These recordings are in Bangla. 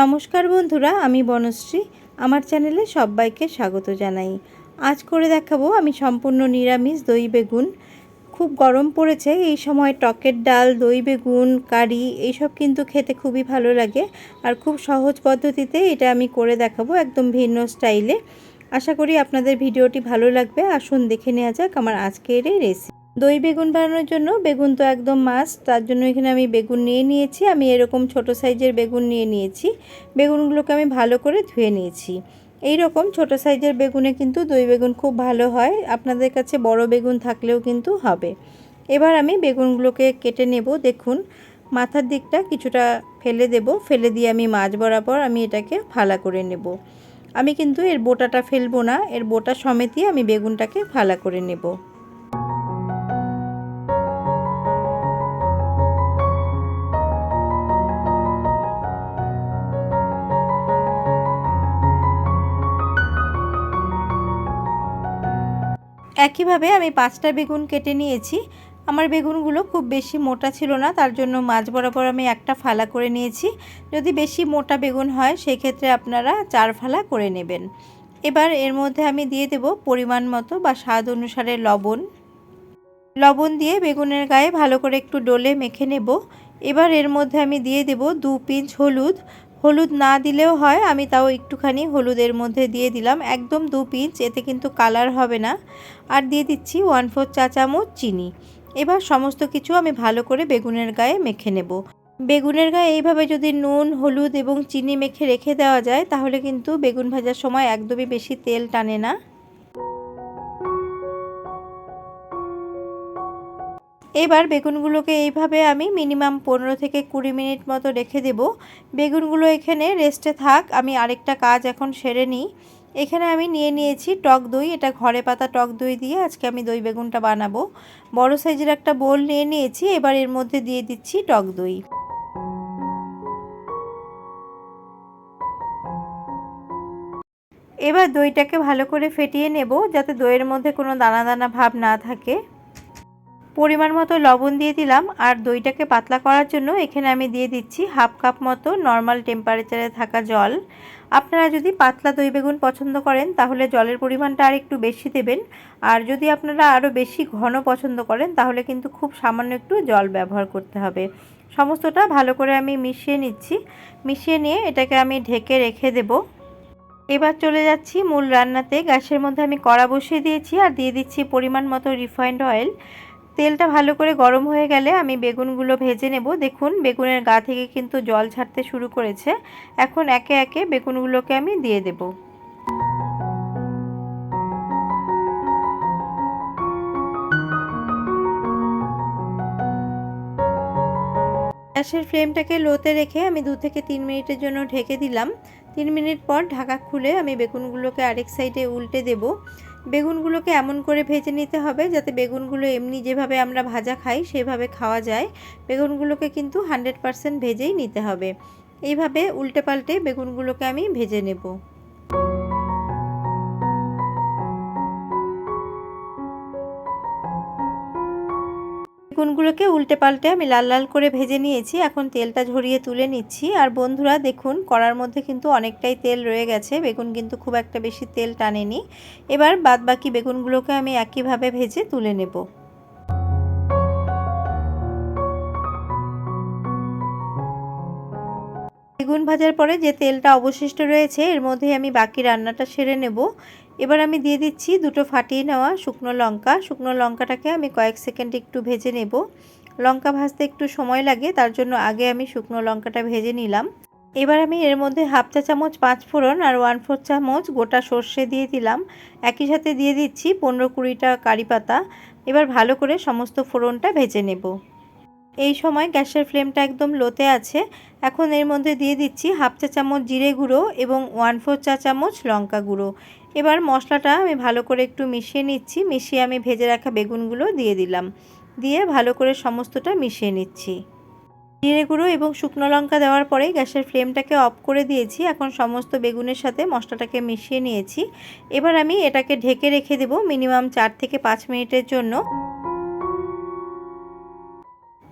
নমস্কার বন্ধুরা, আমি বনশ্রী। আমার চ্যানেলে সবাইকে স্বাগত জানাই। আজ করে দেখাবো আমি সম্পূর্ণ নিরামিষ দই বেগুন। খুব গরম পড়েছে, এই সময় টকের ডাল, দই বেগুন, কারি, এইসব কিন্তু খেতে খুবই ভালো লাগে। আর খুব সহজ পদ্ধতিতে এটা আমি করে দেখাবো একদম ভিন্ন স্টাইলে। আশা করি আপনাদের ভিডিওটি ভালো লাগবে। আসুন দেখে নেওয়া যাক আমার আজকের এই রেসিপি দই বেগুন বানানোর জন্য, বেগুন তো একদম মাস্ট তার জন্য এখানে আমি বেগুন নিয়ে নিয়েছি, আমি এরকম ছোট সাইজের বেগুন নিয়ে নিয়েছি, বেগুনগুলোকে আমি ভালো করে ধুয়ে নিয়েছি। এই রকম ছোট সাইজের বেগুনে কিন্তু দই বেগুন খুব ভালো হয়, আপনাদের কাছে বড় বেগুন থাকলেও কিন্তু হবে। এবার আমি বেগুনগুলোকে কেটে নেব, দেখুন, মাথার দিকটা কিছুটা ফেলে দেব, ফেলে দিয়ে আমি মাছ বরাবর আমি এটাকে ফালা করে নেব। আমি কিন্তু এর বোটাটা ফেলব না, এর বোটা সমেতই আমি বেগুনটাকে ফালা করে নেব। একইভাবে আমি পাঁচটা বেগুন কেটে নিয়েছি। আমার বেগুনগুলো খুব বেশি মোটা ছিল না, তার জন্য মাছ বরাবর আমি একটা ফালা করে নিয়েছি। যদি বেশি মোটা বেগুন হয়, সেক্ষেত্রে আপনারা চার ফালা করে নেবেন। এবার এর মধ্যে আমি দিয়ে দেব পরিমাণ মতো বা স্বাদ অনুসারে লবণ। লবণ দিয়ে বেগুনের গায়ে ভালো করে একটু ডলে মেখে নেব। এবার এর মধ্যে আমি দিয়ে দেব দু পিঞ্চ হলুদ হলুদ না দিলেও হয়, আমি তাও একটুখানি হলুদের মধ্যে দিয়ে দিলাম। একদম দু পিঞ্চ, এতে কিন্তু কালার হবে না। আর দিয়ে দিচ্ছি ওয়ান ফোর চা চামচ চিনি। এবার সমস্ত কিছু আমি ভালো করে বেগুনের গায়ে মেখে নেব। বেগুনের গায়ে এইভাবে যদি নুন, হলুদ এবং চিনি মেখে রেখে দেওয়া যায়, তাহলে কিন্তু বেগুন ভাজার সময় একদমই বেশি তেল টানে না। এবার বেগুনগুলোকে এইভাবে আমি মিনিমাম পনেরো থেকে কুড়ি মিনিট মতো রেখে দেব। বেগুনগুলো এখানে রেস্টে থাক, আমি আরেকটা কাজ এখন সেরে নিই। এখানে আমি নিয়ে নিয়েছি টক দই, এটা ঘরে পাতা টক দই দিয়ে আজকে আমি দই বেগুনটা বানাবো। বড় সাইজের একটা বোল নিয়ে নিয়েছি, এবার এর মধ্যে দিয়ে দিচ্ছি টক দই। এবার দইটাকে ভালো করে ফেটিয়ে নেব, যাতে দইয়ের মধ্যে কোনো দানা দানা ভাব না থাকে। পরিমাণ মতো লবণ দিয়ে দিলাম আর দইটাকে পাতলা করার জন্য এখানে আমি দিয়ে দিচ্ছি হাফ কাপ মতো নর্মাল টেম্পারেচারে থাকা জল। আপনারা যদি পাতলা দই বেগুন পছন্দ করেন, তাহলে জলের পরিমাণটা আর একটু বেশি দেবেন। আর যদি আপনারা আরও বেশি ঘন পছন্দ করেন, তাহলে কিন্তু খুব সামান্য একটু জল ব্যবহার করতে হবে। সমস্তটা ভালো করে আমি মিশিয়ে নিচ্ছি। মিশিয়ে নিয়ে এটাকে আমি ঢেকে রেখে দেব। এবার চলে যাচ্ছি মূল রান্নাতে। গ্যাসের মধ্যে আমি কড়া বসিয়ে দিয়েছি আর দিয়ে দিচ্ছি পরিমাণ মতো রিফাইন্ড অয়েল তেলটা ভালো করে গরম হয়ে গেলে আমি বেগুনগুলো ভেজে নেব। দেখুন, বেগুনের গা থেকে কিন্তু জল ছাড়তে শুরু করেছে। এখন একে একে বেগুনগুলোকে আমি দিয়ে দেব। গ্যাসের ফ্লেমটাকে লোতে রেখে আমি দু থেকে তিন মিনিটের জন্য ঢেকে দিলাম। তিন মিনিট পর ঢাকা খুলে আমি বেগুনগুলোকে আরেক সাইডে উল্টে দেব। বেগুনগুলোকে এমন করে ভেজে নিতে হবে যাতে বেগুনগুলো এমনি যেভাবে আমরা ভাজা খাই সেভাবে খাওয়া যায়। বেগুনগুলোকে কিন্তু হান্ড্রেড পারসেন্ট ভেজেই নিতে হবে। এইভাবে উল্টে পাল্টে বেগুনগুলোকে আমি ভেজে নেব। বেগুনগুলোকে উল্টে পাল্টে আমি লাল লাল করে ভেজে নিয়েছি এখন তেলটা ঝরিয়ে তুলে নিচ্ছি আর বন্ধুরা দেখুন কড়ার মধ্যে কিন্তু অনেকটাই তেল রয়ে গেছে বেগুন কিন্তু খুব একটা বেশি তেল টানেনি এবার বাদ বাকি বেগুনগুলোকে আমি একইভাবে ভেজে তুলে নেব বেগুন ভাজার পরে যে তেলটা অবশিষ্ট রয়েছে এর মধ্যে আমি বাকি রান্নাটা সেরে নেব এবার আমি দিয়ে দিচ্ছি দুটো ফাটিয়ে নেওয়া শুকনো লঙ্কা। শুকনো লঙ্কাটাকে আমি কয়েক সেকেন্ড একটু ভেজে নেব। লঙ্কা ভাজতে একটু সময় লাগে, তার জন্য আগে আমি শুকনো লঙ্কাটা ভেজে নিলাম। এবার আমি এর মধ্যে হাফ চা চামচ পাঁচ ফোড়ন আর ওয়ান ফোর চামচ গোটা সর্ষে দিয়ে দিলাম। একই সাথে দিয়ে দিচ্ছি পনেরো কুড়িটা কারি পাতা। এবার ভালো করে সমস্ত ফোড়নটা ভেজে নেব। এই সময় গ্যাসের ফ্লেমটা একদম লোতে আছে। এখন এর মধ্যে দিয়ে দিচ্ছি হাফ চা চামচ জিরে গুঁড়ো এবং ওয়ান ফোর চা চামচ লঙ্কা গুঁড়ো। এবার মশলাটা আমি ভালো করে একটু মিশিয়ে নিচ্ছি। মিশিয়ে আমি ভেজে রাখা বেগুনগুলো দিয়ে দিলাম। দিয়ে ভালো করে সমস্তটা মিশিয়ে নিচ্ছি। জিরে গুঁড়ো এবং শুকনো লঙ্কা দেওয়ার পরে গ্যাসের ফ্লেমটাকে অফ করে দিয়েছি। এখন সমস্ত বেগুনের সাথে মশলাটাকে মিশিয়ে নিয়েছি। এবার আমি এটাকে ঢেকে রেখে দেব মিনিমাম চার থেকে পাঁচ মিনিটের জন্য।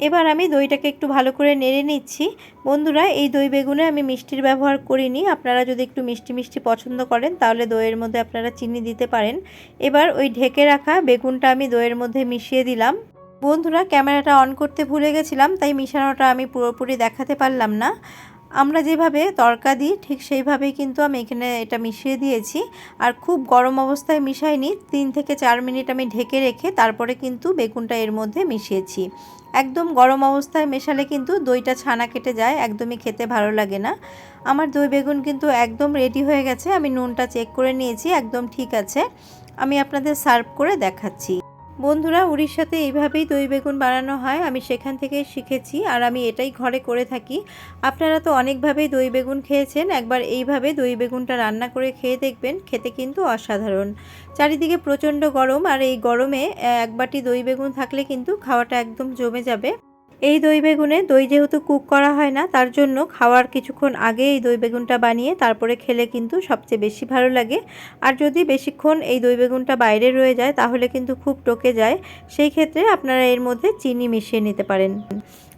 এবার আমি দইটাকে একটু ভালো করে নেড়ে নিচ্ছি। বন্ধুরা, এই দই বেগুনে আমি মিষ্টির ব্যবহার করিনি। আপনারা যদি একটু মিষ্টি মিষ্টি পছন্দ করেন, তাহলে দইয়ের মধ্যে আপনারা চিনি দিতে পারেন। এবার ওই ঢেকে রাখা বেগুনটা আমি দইয়ের মধ্যে মিশিয়ে দিলাম। বন্ধুরা, ক্যামেরাটা অন করতে ভুলে গেছিলাম, তাই মিশানোটা আমি পুরোপুরি দেখাতে পারলাম না। আমরা যেভাবে তরকা দিই, ঠিক সেইভাবেই কিন্তু আমি এখানে এটা মিশিয়ে দিয়েছি। আর খুব গরম অবস্থায় মিশাইনি। তিন থেকে চার মিনিট আমি ঢেকে রেখে তারপরে কিন্তু বেগুনটা এর মধ্যে মিশিয়েছি। একদম গরম অবস্থায় মেশালে কিন্তু দইটা ছানা কেটে যায়, একদমই খেতে ভালো লাগে না। আমার দই বেগুন কিন্তু একদম রেডি হয়ে গেছে, আমি নুনটা চেক করে নিয়েছি, একদম ঠিক আছে। আমি আপনাদের সার্ভ করে দেখাচ্ছি। বন্ধুরা, উড়িষ্যাতে এইভাবেই দই বেগুন বানানো হয়। আমি সেখান থেকে শিখেছি আর আমি এটাই ঘরে করে থাকি। আপনারা তো অনেকভাবেই দই বেগুন খেয়েছেন। একবার এইভাবে দই বেগুনটা রান্না করে খেয়ে দেখবেন, খেতে কিন্তু অসাধারণ। চারিদিকে প্রচণ্ড গরম আর এই গরমে এক বাটি দই বেগুন থাকলে কিন্তু খাওয়াটা একদম জমে যাবে। এই দই বেগুনে দই যেহেতু কুক করা হয় না, তার জন্য খাওয়ার কিছুক্ষণ আগে এই দই বেগুনটা বানিয়ে তারপরে খেলে কিন্তু সবচেয়ে বেশি ভালো লাগে। আর যদি বেশিক্ষণ এই দই বেগুনটা বাইরে রয়ে যায়, তাহলে কিন্তু খুব টকে যায়। সেই ক্ষেত্রে আপনারা এর মধ্যে চিনি মিশিয়ে নিতে পারেন।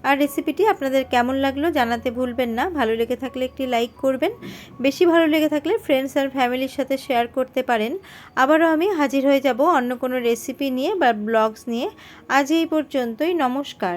আর রেসিপিটি আপনাদের কেমন লাগল জানাতে ভুলবেন না। ভালো লেগে থাকলে একটি লাইক করবেন। বেশি ভালো লেগে থাকলে ফ্রেন্ডস আর ফ্যামিলির সাথে শেয়ার করতে পারেন। আবারও আমি হাজির হয়ে যাব অন্য কোনো রেসিপি নিয়ে বা ব্লগস নিয়ে। আজ এই পর্যন্তই, নমস্কার।